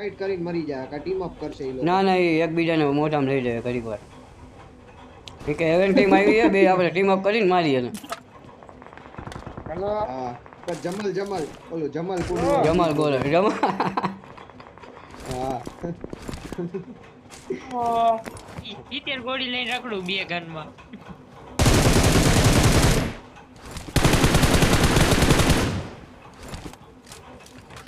Fight કરીને મરી જાય કા ટીમ અપ કરશે એ લોકો. ના ના એ એકબીજાને મોઢામાં લઈ જાય ઘડીક વાર. એ કે હેવન ટીમ આવી છે બે આપણે ટીમ અપ કરીને મારીએ એને. હા. પર જમલ જમલ. ઓલું જમલ કુંડુ જમલ ગોલ જમાલ. હા. ઈતેર ગોળી લઈને રખડું બે ગનમાં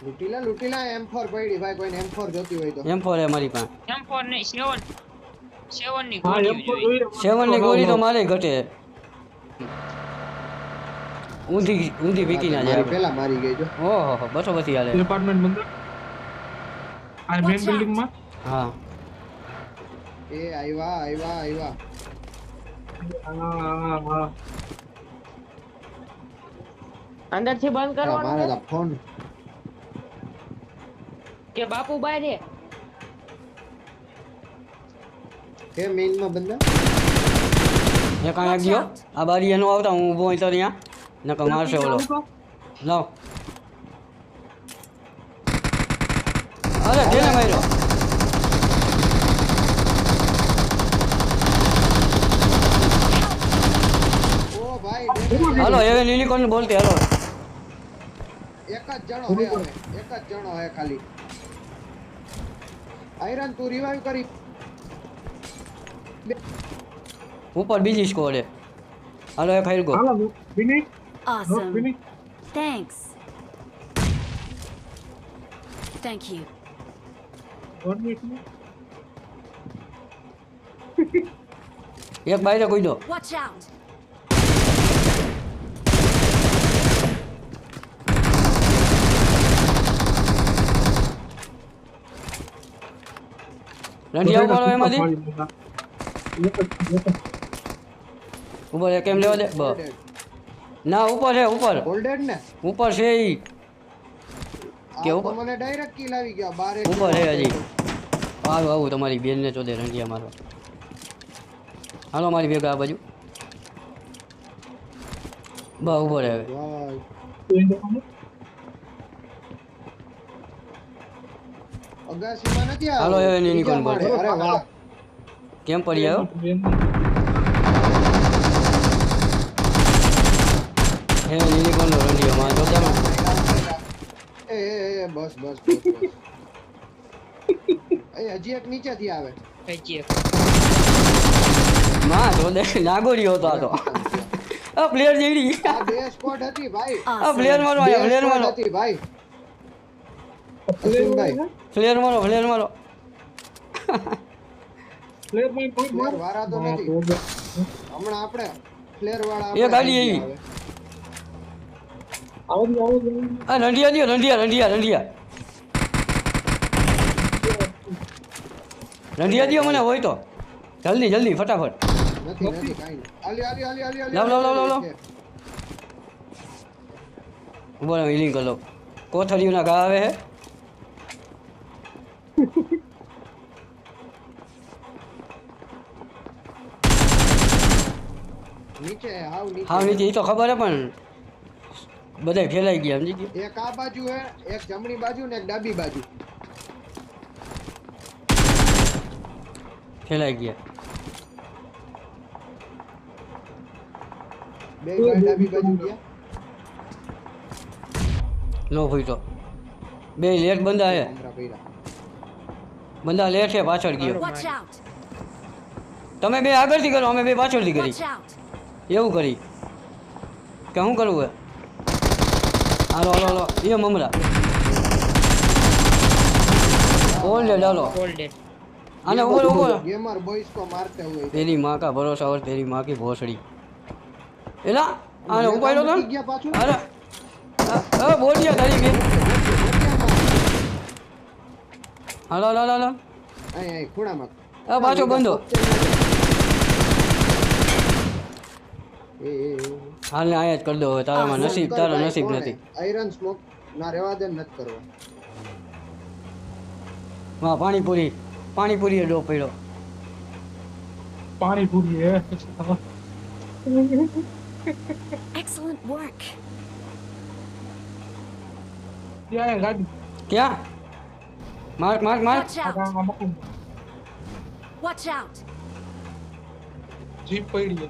લૂટીલા લૂટીલા M4 પડી ભાઈ કોઈને M4 જોતી હોય તો. M4 એ મારી પાસે. M4 નહીં સેવન સેવનની ગોળી ગોળીઓ એમ તો જોઈએ જોઈ સેવનની ગોળી તો મારે ઘટે. ઊંધી ઊંધી વીકી ના જાય પેલા મારી ગઈ જો. ઓહો હો, બસો બસી હાલે. ડિપાર્ટમેન્ટ બંધ આ મેન બિલ્ડિંગમાં હા. એ આયવા આયવા આયવા. હા હા હા. અંદરથી બંધ કરવાનું મારા ફોન કે બાપુ બાય રે કે મેઇનમાં બંદા? એ અહીંયા ગયો? આ બારી એનો આવતા હું ઊભો તો ત્યાં. નકર મારશે ઓલો. લાવ. અરે કેને માર્યો? હલો ભાઈ damage હાલો હવે યુનિકોર્ન બોલતી હાલો. એક જ જણો હે એક જ જણો હે ખાલી. આયરન તું રિવાઈવ કરી ઉપર બીજી સ્કોર હે હાલો એક higher go hello Vinny Awesome. Vinny Thanks. Thank you. One minute એક બાયરે કોઈ દો Watch out. રંઢિયા ઉપાડો એમાંથી? ઉપર કેમ લેવા દે. બ. ના ઉપર છે ઉપર. ગોલ્ડન ને? ઉપર છે ઈ. આ કે ઉપર? મને ડાયરેક્ટ કિલ આવી ગયો. બારે ઉપર છે હજી. આવો આવું તમારી બેનને ચોદે રંઢિયા મારો હાલો મારી ભેગા આ બાજુ. બા ઉપર રહે હવે ભાઈ અગાસીમાં નથી હાલો, હવે એની અરે વાહ. કેમ પડી આવ્યો હે યુનિકોર્ન રંઢિયો માં જો કેમ એ એ એ બસ બસ એ હજી એક નીચેથી આવે. હજી એક. માં તો દે નાગોરી હતો આ તો. આ પ્લેયર જેડી આ બે સ્કોડ હતી ભાઈ. આ પ્લેયર. મારો આ પ્લેયર મારો. હતી ભાઈ. અશ્વિનભાઈ પ્લેયર મારો પ્લેયર મારો પોઈન્ટ Player વાળા તો નથી. હમણાં આપણે ફ્લેર વાળા એ ગાડી આપણે આવી. આવો દી આવો દી આ રંઢિયા દિયો રંઢિયા રંઢિયા રંઢિયા રંઢિયા દિયો મને હોય તો. જલ્દી જલ્દી ફટાફટ. નથી નથી કાઈ આલી આલી આલી આલી આલી લાવ, લાવ, લાવ, લાવ, લાવ. છે. ઊભો રહો હિલિંગ કરી. કોથળીઓના ઘા આવે હે. હાવ નીચે હા નીચે એ તો ખબર હે પણ બધાય ફેલાઈ ગયા સમજી ગયા એક આ બાજુ હે એક જમણી બાજુ ને એક ડાબી બાજુ ફેલાઈ ગયા બે ભાઈ ડાબી બાજુ ગયા નો હોય તો બે લેટ બંદા હે હમણાં પૈડા બંદા લેટ છે પાછળ ગયો Watch out. તમે બે આગળથી કરો અમે બે પાછળથી કરી Watch out. એવું કરી કે શું કરવું હે હાલો હાલો હાલો. એ મમરા ઓલ ડેડ હાલો. અને ઉપર ઉપર ગેમર બોયસ કો મારતે હોય. તેરી માં ભરોસા ઓર તેરી માં ભોસડી. એલા અને ઉપાડ્યો તો? અરે અ બોલિયા ધરી ગઈ હાલો હાલો હાલો અહીં ખૂણામાં. હા પાછો બંધો. હાલને આયા જ કરી દો હવે તારામાં આ નસીબ તારો નસીબ નથી આયરન સ્મોક ના રેવા દે નથી કરવા હા પાણીપુરી પાણીપુરી ડો પડ્યો પાણી પૂરી હે Excellent work. ત્યાં ગાડી ક્યાં માર્ક માર્ક માર્ક Watch આ out! આ મકું Watch out! જીપ પડી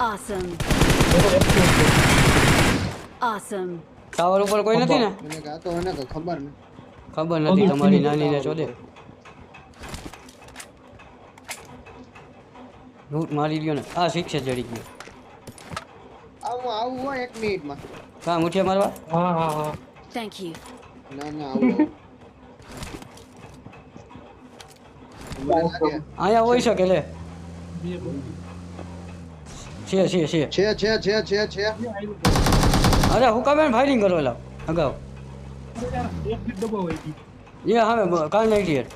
Awesome. Awesome. ટાવર ઉપર કોઈ નથી ને? મને કે આ તો ખબર ને ખબર નથી તમારી નાનીને ચોદે લૂટ મારી ગયો ને. આ શિક્ષે જડી ગયો. આવું આવું હોય એક મિનિટમાં. કા મુઠિયા મારવા? હા હા હા. થેન્ક યુ ના ના આવું અહીંયા હોઈ શકે લે. છે છે છે છે છે છે છે છે આવ્યું અરે હુકાબેન ફાયરિંગ કરો લાવ અગાઉ યાર એક બી દબાવાઈ ગઈ એ હવે કાલ નાખી યાર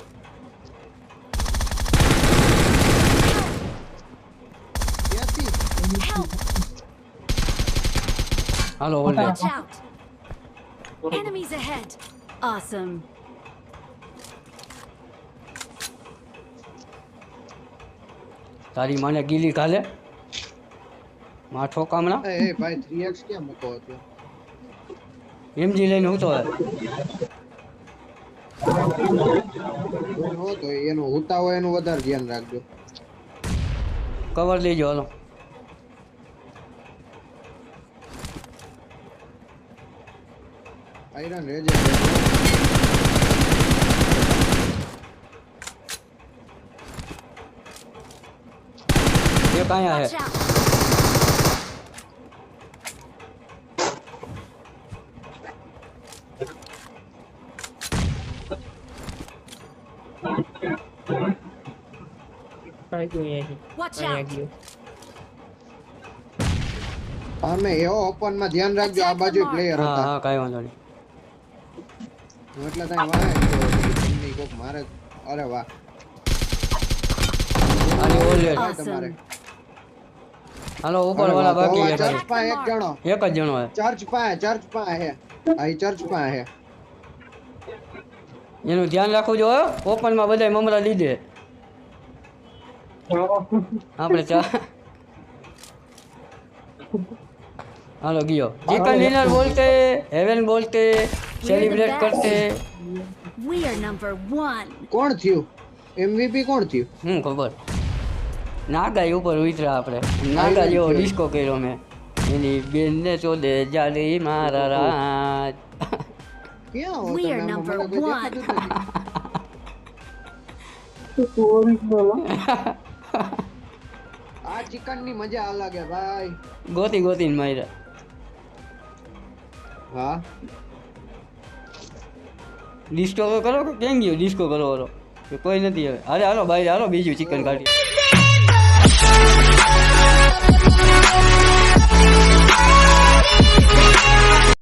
ત્યાંથી Help! હાલો old Watch out! Enemies ahead! Awesome. તારી માને ગીલી કાલે માઠો કામણા એ એ ભાઈ 3x ક્યાં મૂકો હતો? એમજી લઈને હું તો હે હો તો એનો ઉતા હોય એનું વધારે ધ્યાન રાખજો. કવર લેજો હાલો. આયરન રેજે એક અહીંયા Watch આવી ગયું અહીંયા out! ગયું અમે એવો ઓપનમાં ધ્યાન રાખજો આ બાજુ પ્લેયર હતા. હા કાઈ વાંધો નહીં. એટલે તાઈ વાય એમની કોક મારે અરે વાહ. આની ઓલ્ડ ભાઈ તમારે. હાલો ઉપર વાળા બાકી છે ચર્ચ પા એક જણો. એક જ જણો હે ચર્ચ પાસે ચર્ચ પાસે. હે આઈ ચર્ચ પાસે. હે એનું ધ્યાન રાખવું જો ઓપનમાં બધાય મમરા લીધે. આપણે ચા હાલો ગયો ચિકન ડિનર બોલતે હેવન બોલતે સેલિબ્રેટ કરતે We are number one. કોણ થયું એમવીપી કોણ થયું હું ખબર નાગા ઉપર ઉતરા આપણે નાગા જેવો ડિસ્કો કર્યો મેં એની બેનને ચોદે જાલી મારા રાજ ક્યાં હો We તમે are આમાં number મને કોઈ one. દેખાતું જ નથી. આ ચિકન ની મજા અલગ હે ભાઈ ગોતી ગોતીને માર્યા હા ડિસ્કો કરો કે કેમ ગયો ડિસ્કો કરો કરો કે કોઈ નથી હવે અરે હાલો ભાઈ હાલો બીજું ચિકન કાઢી